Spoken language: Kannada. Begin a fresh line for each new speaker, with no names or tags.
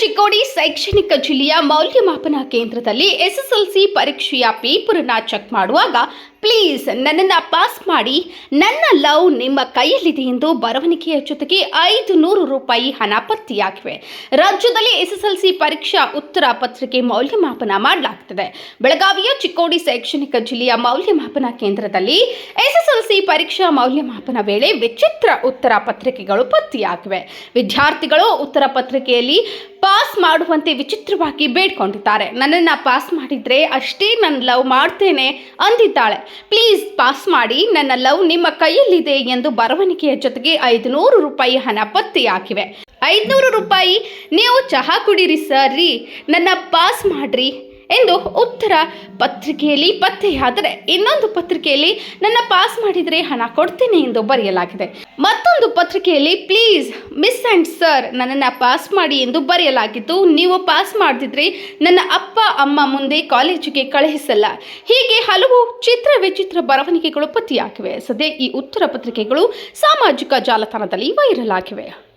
ಚಿಕ್ಕೋಡಿ ಶೈಕ್ಷಣಿಕ ಜಿಲ್ಲೆಯ ಮೌಲ್ಯಮಾಪನ ಕೇಂದ್ರದಲ್ಲಿ ಎಸ್ಎಸ್ಎಲ್ಸಿ ಪರೀಕ್ಷೆಯ ಪೇಪರ್ ಅನ್ನ ಚೆಕ್ ಮಾಡುವಾಗ ಪ್ಲೀಸ್ ನನ್ನನ್ನು ಪಾಸ್ ಮಾಡಿ. ನನ್ನ ಲವ್ ನಿಮ್ಮ ಕೈಯಲ್ಲಿದೆ ಎಂದು ಬರವಣಿಗೆಯ ಜೊತೆಗೆ ಐದು ನೂರು ರೂಪಾಯಿ ಹಣ ಪತ್ತೆಯಾಗಿವೆ. ರಾಜ್ಯದಲ್ಲಿ ಎಸ್ಎಸ್ಎಲ್ಸಿ ಪರೀಕ್ಷಾ ಉತ್ತರ ಪತ್ರಿಕೆ ಮೌಲ್ಯಮಾಪನ ಮಾಡಲಾಗುತ್ತದೆ ಬೆಳಗಾವಿಯ ಚಿಕ್ಕೋಡಿ ಶೈಕ್ಷಣಿಕ ಜಿಲ್ಲೆಯ ಮೌಲ್ಯಮಾಪನ ಕೇಂದ್ರದಲ್ಲಿ ಎಸ್ಎಸ್ಎಲ್ಸಿ ಪರೀಕ್ಷಾ ಮೌಲ್ಯಮಾಪನ ವೇಳೆ ವಿಚಿತ್ರ ಉತ್ತರ ಪತ್ರಿಕೆಗಳು ಪತ್ತೆಯಾಗಿವೆ. ವಿದ್ಯಾರ್ಥಿಗಳು ಉತ್ತರ ಪತ್ರಿಕೆಯಲ್ಲಿ ಪಾಸ್ ಮಾಡುವಂತೆ ವಿಚಿತ್ರವಾಗಿ ಬೇಡ್ಕೊಂಡಿದ್ದಾರೆ. ನನ್ನನ್ನ ಪಾಸ್ ಮಾಡಿದ್ರೆ ಅಷ್ಟೇ ನನ್ನ ಲವ್ ಮಾಡ್ತೇನೆ ಅಂದಿದ್ದಾಳೆ. ಪ್ಲೀಸ್ ಪಾಸ್ ಮಾಡಿ, ನನ್ನ ಲವ್ ನಿಮ್ಮ ಕೈಯಲ್ಲಿದೆ ಎಂದು ಬರವಣಿಗೆಯ ಜೊತೆಗೆ ಐದುನೂರು ರೂಪಾಯಿ ಹಣ ಪತ್ತೆಯಾಗಿವೆ. ಐದುನೂರು ರೂಪಾಯಿ, ನೀವು ಚಹಾ ಕುಡೀರಿ ಸರ್ ರೀ. ನನ್ನ ಪಾಸ್ ಮಾಡ್ರಿ. ಎಂದು ಉತ್ತರ ಪತ್ರಿಕೆಯಲ್ಲಿ ಪತ್ತೆಯಾದರೆ ಇನ್ನೊಂದು ಪತ್ರಿಕೆಯಲ್ಲಿ, ನನ್ನ ಪಾಸ್ ಮಾಡಿದರೆ ಹಣ ಕೊಡ್ತೀನಿ ಎಂದು ಬರೆಯಲಾಗಿದೆ. ಮತ್ತೊಂದು ಪತ್ರಿಕೆಯಲ್ಲಿ, ಪ್ಲೀಸ್, ಮಿಸ್ ಆ್ಯಂಡ್ ಸರ್, ನನ್ನನ್ನು ಪಾಸ್ ಮಾಡಿ ಎಂದು ಬರೆಯಲಾಗಿತ್ತು. ನೀವು ಪಾಸ್ ಮಾಡದಿದ್ರೆ ನನ್ನ ಅಪ್ಪ, ಅಮ್ಮ ಮುಂದೆ ಕಾಲೇಜಿಗೆ ಕಳುಹಿಸಲ್ಲ. ಹೀಗೆ ಹಲವು ಚಿತ್ರ ವಿಚಿತ್ರ ಬರವಣಿಗೆಗಳು ಪತ್ತೆಯಾಗಿವೆ. ಸದ್ಯ ಈ ಉತ್ತರ ಪತ್ರಿಕೆಗಳು ಸಾಮಾಜಿಕ ಜಾಲತಾಣದಲ್ಲಿ ವೈರಲ್ ಆಗಿವೆ.